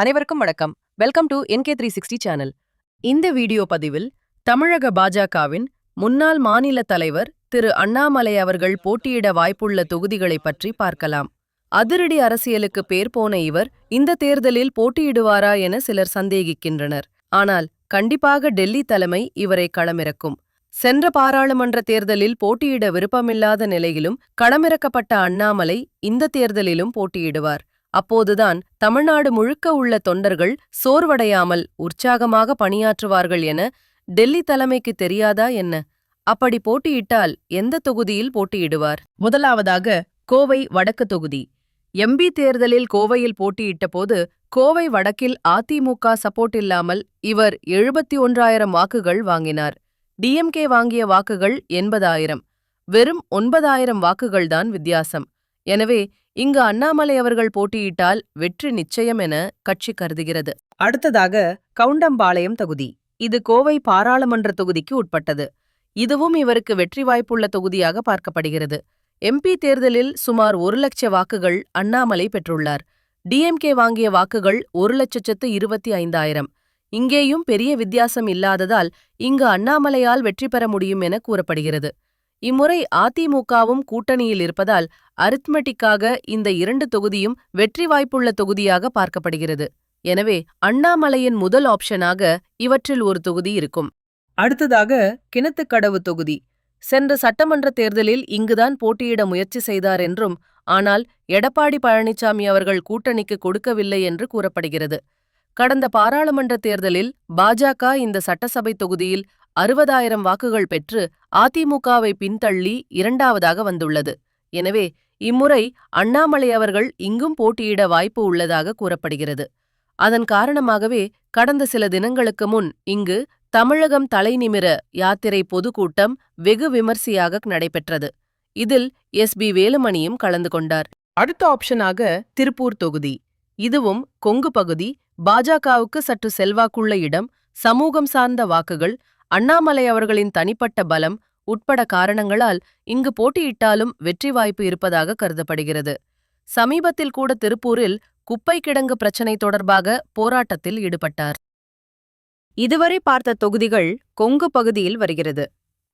அனைவருக்கும் வணக்கம். Welcome to NK three sixty channel இந்த வீடியோ பதிவில் தமிழக பாஜகவின் முன்னாள் மாநில தலைவர் திரு அண்ணாமலை அவர்கள் போட்டியிட வாய்ப்புள்ள தொகுதிகளை பற்றி பார்க்கலாம். அதிரடி அரசியலுக்கு பேர் போன இவர் இந்த தேர்தலில் போட்டியிடுவாரா என சிலர் சந்தேகிக்கின்றனர். ஆனால் கண்டிப்பாக டெல்லி தலைமை இவரை களமிறக்கும். சென்ற பாராளுமன்ற தேர்தலில் போட்டியிட விருப்பமில்லாத நிலையிலும் களமிறக்கப்பட்ட அண்ணாமலை இந்த தேர்தலிலும் போட்டியிடுவார். அப்போதுதான் தமிழ்நாடு முழுக்க உள்ள தொண்டர்கள் சோர்வடையாமல் உற்சாகமாக பணியாற்றுவார்கள் என டெல்லி தலைமைக்கு தெரியாதா என்ன? அப்படி போட்டியிட்டால் எந்த தொகுதியில் போட்டியிடுவார்? முதலாவதாக கோவை வடக்கு தொகுதி. எம்பி தேர்தலில் கோவையில் போட்டியிட்ட போது கோவை வடக்கில் அதிமுக சப்போர்ட் இல்லாமல் இவர் எழுபத்தி ஒன்றாயிரம் வாக்குகள் வாங்கினார். டிஎம்கே வாங்கிய வாக்குகள் எண்பதாயிரம். வெறும் ஒன்பதாயிரம் வாக்குகள்தான் வித்தியாசம். எனவே இங்கு அண்ணாமலை அவர்கள் போட்டியிட்டால் வெற்றி நிச்சயம் என கட்சி கருதுகிறது. அடுத்ததாக கவுண்டம்பாளையம் தொகுதி. இது கோவை பாராளுமன்ற தொகுதிக்கு உட்பட்டது. இதுவும் இவருக்கு வெற்றி வாய்ப்புள்ள தொகுதியாக பார்க்கப்படுகிறது. எம்பி தேர்தலில் சுமார் ஒரு லட்ச வாக்குகள் அண்ணாமலை பெற்றுள்ளார். டிஎம்கே வாங்கிய வாக்குகள் ஒரு லட்சத்து இருபத்தி ஐந்தாயிரம். இங்கேயும் பெரிய வித்தியாசம் இல்லாததால் இங்கு அண்ணாமலையால் வெற்றி பெற முடியும் என கூறப்படுகிறது. இம்முறை அதிமுகவும் கூட்டணியில் இருப்பதால் அரித்மெட்டிக்காக இந்த இரண்டு தொகுதியும் வெற்றி வாய்ப்புள்ள தொகுதியாக பார்க்கப்படுகிறது. எனவே அண்ணாமலையின் முதல் ஆப்ஷனாக இவற்றில் ஒரு தொகுதி இருக்கும். அடுத்ததாக கிணத்துக்கடவு தொகுதி. சென்ற சட்டமன்ற தேர்தலில் இங்குதான் போட்டியிட முயற்சி செய்தார் என்றும் ஆனால் எடப்பாடி பழனிசாமி அவர்கள் கூட்டணிக்கு கொடுக்கவில்லை என்று கூறப்படுகிறது. கடந்த பாராளுமன்ற தேர்தலில் பாஜக இந்த சட்டசபை தொகுதியில் அறுபதாயிரம் வாக்குகள் பெற்று அதிமுகவை பின்தள்ளி இரண்டாவதாக வந்துள்ளது. எனவே இம்முறை அண்ணாமலை அவர்கள் இங்கும் போட்டியிட வாய்ப்பு உள்ளதாக கூறப்படுகிறது. அதன் காரணமாகவே கடந்த சில தினங்களுக்கு முன் இங்கு தமிழகம் தலைநிமிர யாத்திரை பொதுக்கூட்டம் வெகு விமர்சையாக நடைபெற்றது. இதில் எஸ். பி. வேலுமணியும் கலந்து கொண்டார். அடுத்த ஆப்ஷனாக திருப்பூர் தொகுதி. இதுவும் கொங்கு பகுதி. பாஜகவுக்கு சற்று செல்வாக்குள்ள இடம். சமூகம் சார்ந்த வாக்குகள் அண்ணாமலை அவர்களின் தனிப்பட்ட பலம் உட்பட காரணங்களால் இங்கு போட்டியிட்டாலும் வெற்றி வாய்ப்பு இருப்பதாக கருதப்படுகிறது. சமீபத்தில் கூட திருப்பூரில் குப்பை கிடங்கு பிரச்சினை தொடர்பாக போராட்டத்தில் ஈடுபட்டார். இதுவரை பார்த்த தொகுதிகள் கொங்கு பகுதியில் வருகிறது.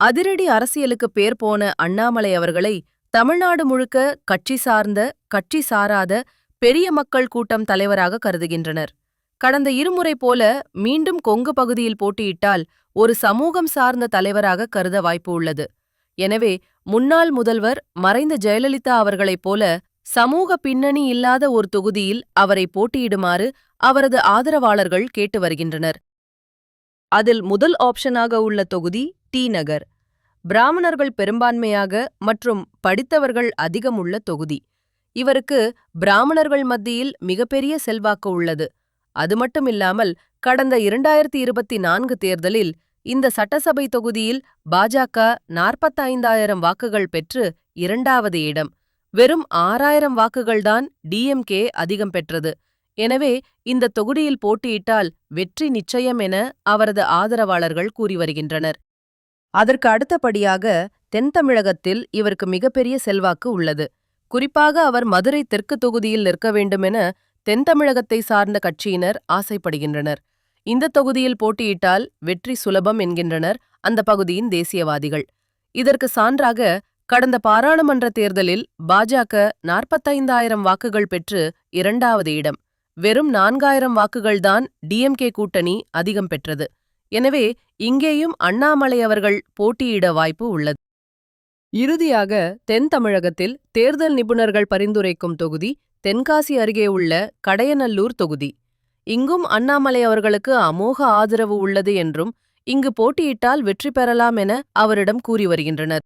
அதிரடி அரசியலுக்கு பேர் போன அண்ணாமலை அவர்களை தமிழ்நாடு முழுக்க கட்சி சார்ந்த கட்சி சாராத பெரிய மக்கள் கூட்டம் தலைவராக கருதுகின்றனர். கடந்த இருமுறை போல மீண்டும் கொங்கு பகுதியில் போட்டியிட்டால் ஒரு சமூகம் சார்ந்த தலைவராக கருத வாய்ப்பு உள்ளது. எனவே முன்னாள் முதல்வர் மறைந்த ஜெயலலிதா அவர்களைப் போல சமூக பின்னணி இல்லாத ஒரு தொகுதியில் அவரை போட்டியிடுமாறு அவரது ஆதரவாளர்கள் கேட்டு வருகின்றனர். அதில் முதல் ஆப்ஷனாக உள்ள தொகுதி டி நகர். பிராமணர்கள் பெரும்பான்மையாக மற்றும் படித்தவர்கள் அதிகம் உள்ள தொகுதி. இவருக்கு பிராமணர்கள் மத்தியில் மிகப்பெரிய செல்வாக்கு உள்ளது. அது மட்டுமில்லாமல் கடந்த இரண்டாயிரத்தி இருபத்தி நான்கு தேர்தலில் இந்த சட்டசபை தொகுதியில் பாஜக நாற்பத்தைந்தாயிரம் வாக்குகள் பெற்று இரண்டாவது இடம். வெறும் ஆறாயிரம் வாக்குகள்தான் டிஎம்கே அதிகம் பெற்றது. எனவே இந்த தொகுதியில் போட்டியிட்டால் வெற்றி நிச்சயம் என அவரது ஆதரவாளர்கள் கூறி வருகின்றனர். அதற்கு அடுத்தபடியாக தென் தமிழகத்தில் இவருக்கு மிகப்பெரிய செல்வாக்கு உள்ளது. குறிப்பாக அவர் மதுரை தெற்கு தொகுதியில் நிற்க வேண்டுமென தென் தமிழகத்தை சார்ந்த கட்சியினர் ஆசைப்படுகின்றனர். இந்த தொகுதியில் போட்டியிட்டால் வெற்றி சுலபம் என்கின்றனர் அந்த பகுதியின் தேசியவாதிகள். இதற்கு சான்றாக கடந்த பாராளுமன்ற தேர்தலில் பாஜக நாற்பத்தைந்தாயிரம் வாக்குகள் பெற்று இரண்டாவது இடம். வெறும் நான்காயிரம் வாக்குகள்தான் டிஎம்கே கூட்டணி அதிகம் பெற்றது. எனவே இங்கேயும் அண்ணாமலை அவர்கள் போட்டியிட வாய்ப்பு உள்ளது. இறுதியாக தென் தமிழகத்தில் தேர்தல் நிபுணர்கள் பரிந்துரைக்கும் தொகுதி தென்காசி அருகே உள்ள கடையநல்லூர் தொகுதி. இங்கும் அண்ணாமலை அவர்களுக்கு அமோக ஆதரவு உள்ளது என்றும் இங்கு போட்டியிட்டால் வெற்றி பெறலாம் என அவரிடம் கூறி வருகின்றனர்.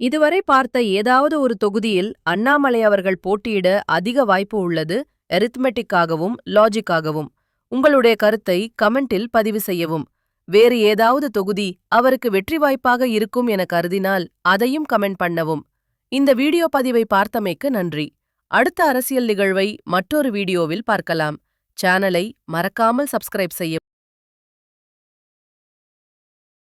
இதுவரை பார்த்த ஏதாவது ஒரு தொகுதியில் அண்ணாமலை அவர்கள் போட்டியிட அதிக வாய்ப்பு உள்ளது எரித்மெட்டிக்காகவும் லாஜிக்காகவும் உங்களுடைய கருத்தை கமெண்டில் பதிவு செய்யவும். வேறு ஏதாவது தொகுதி அவருக்கு வெற்றி வாய்ப்பாக இருக்கும் என கருதினால் அதையும் கமெண்ட் பண்ணவும். இந்த வீடியோ பதிவை பார்த்தமைக்கு நன்றி. அடுத்த அரசியல் நிகழ்வை மற்றொரு வீடியோவில் பார்க்கலாம். சேனலை மறக்காமல் சப்ஸ்கிரைப் செய்ய